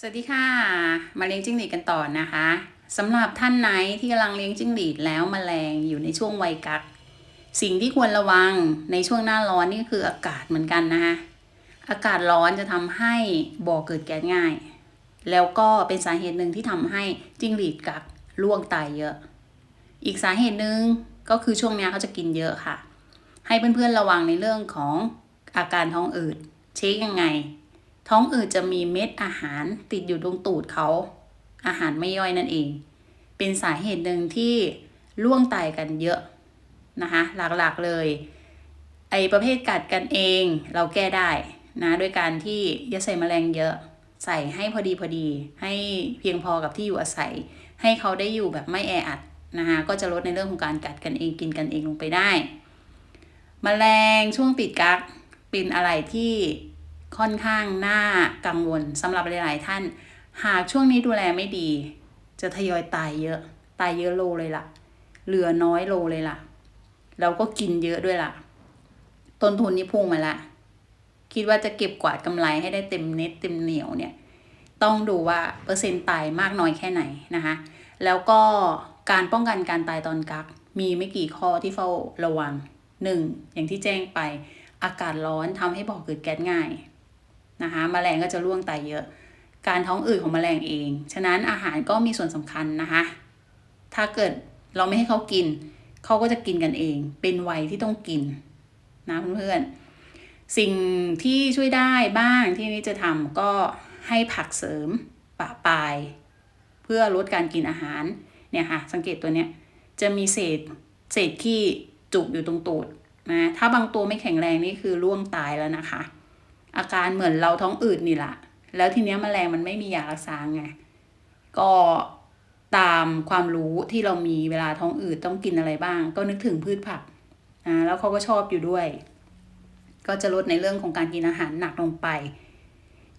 สวัสดีค่ะ มาเลี้ยงจิ้งหรีดกันต่อนะคะสำหรับท่านไหนที่กำลังเลี้ยงจิ้งหรีดแล้วมแมลงอยู่ในช่วงวัยกักสิ่งที่ควรระวังในช่วงหน้าร้อนนี่คืออากาศเหมือนกันนะคะอากาศร้อนจะทำให้บ่อเกิดแก๊สง่าย แล้วก็เป็นสาเหตุหนึ่งที่ทำให้จิ้งหรีดกักล่วงตายเยอะ อีกสาเหตุหนึ่งก็คือช่วงนี้เขาจะกินเยอะค่ะ ให้เพื่อนๆระวังในเรื่องของอาการท้องอืดเช็คยังไง ท้องอืดจะมีเม็ดอาหารติดอยู่ตรงตูดเขาอาหารไม่ย่อยนั่นเอง เป็นสาเหตุหนึ่งที่ล่วงตายกันเยอะนะคะหลักๆเลยไอประเภทกัดกันเองเราแก้ได้นะด้วยการที่อย่าใส่แมลงเยอะ ใส่ให้พอดีพอดี ให้เพียงพอกับที่อยู่อาศัย ให้เขาได้อยู่แบบไม่แออัดนะคะก็จะลดในเรื่องของการกัดกันเองกินกันเองลงไปได้แมลงช่วงติดกักเป็นอะไรที่ ค่อนข้างน่ากังวลสำหรับหลาย ๆ ท่าน หากช่วงนี้ดูแลไม่ดี จะทยอยตายเยอะ ตายเยอะโลเลยล่ะ เหลือน้อยโลเลยล่ะ แล้วก็กินเยอะด้วยล่ะ ต้นทุนนี่พุ่งมาละ คิดว่าจะเก็บกวาดกำไรให้ได้เต็มเน็ตเต็มเหนียวเนี่ย ต้องดูว่าเปอร์เซ็นต์ตายมากน้อยแค่ไหนนะคะ แล้วก็การป้องกันการตายตอนกัก มีไม่กี่ข้อที่เฝ้าระวังหนึ่งอย่างที่แจ้งไปอากาศร้อนทำให้บ่อเกิดแก๊สง่าย นะคะมแมลงก็จะร่วงตายเยอะ การท้องอืดของมแมลงเอง ฉะนั้นอาหารก็มีส่วนสำคัญนะคะ ถ้าเกิดเราไม่ให้เขากิน เขาก็จะกินกันเอง เป็นวัยที่ต้องกินนะเพื่อนๆ สิ่งที่ช่วยได้บ้างที่นี่จะทำก็ให้ผักเสริมปะปลาย เพื่อลดการกินอาหารเนี่ยค่ะสังเกตตัวเนี้ยจะมีเศษเศษขี้จุกอยู่ตรงตูดนะถ้าบางตัวไม่แข็งแรงนี่คือร่วงตายแล้วนะคะ อาการเหมือนเราท้องอืดนี่แหละแล้วทีเนี้ยมแมลงมันไม่มียารักษาไง ก็ตามความรู้ที่เรามีเวลาท้องอืดต้องกินอะไรบ้าง ก็นึกถึงพืชผักนะแล้วเขาก็ชอบอยู่ด้วย ก็จะลดในเรื่องของการกินอาหารหนักลงไป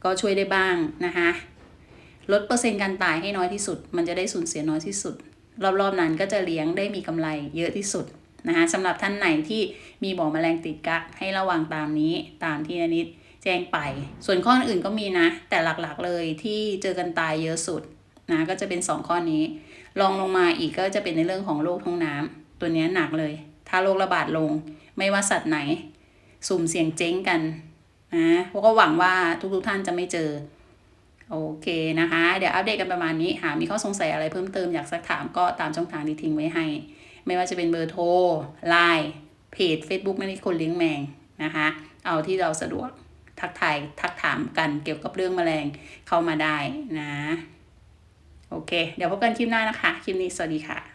ก็ช่วยได้บ้างนะคะลดเปอร์เซ็นต์การตายให้น้อยที่สุด มันจะได้สูญเสียน้อยที่สุด รอบๆนั้นก็จะเลี้ยงได้มีกำไรเยอะที่สุดนะคะสำหรับท่านไหนที่มีบ่อแมลงติดกักให้ระวังตามนี้ตามที่นนิด แจ้งไป ส่วนข้ออื่นก็มีนะ แต่หลักๆเลยที่เจอกันตายเยอะสุดนะก็จะเป็น 2 ข้อนี้ลองลงมาอีกก็จะเป็นในเรื่องของโรคท้องน้ำตัวนี้หนักเลย ถ้าโรคระบาดลง ไม่ว่าสัตว์ไหน สุ่มเสี่ยงเจ๊งกันนะพวกก็หวังว่าทุกๆท่านจะไม่เจอ โอเคนะคะ เดี๋ยวอัปเดตกันประมาณนี้ หากมีข้อสงสัยอะไรเพิ่มเติมอยากสักถามก็ตามช่องทางที่ทิ้งไว้ให้ ไม่ว่าจะเป็นเบอร์โทรไลน์เพจ Facebook ไม่ได้คนเลี้ยงแมงนะคะ เอาที่เราสะดวก ทักทายทักถามกันเกี่ยวกับเรื่องแมลงเข้ามาได้นะ โอเค เดี๋ยวพบกันคลิปหน้านะคะ คลิปนี้สวัสดีค่ะ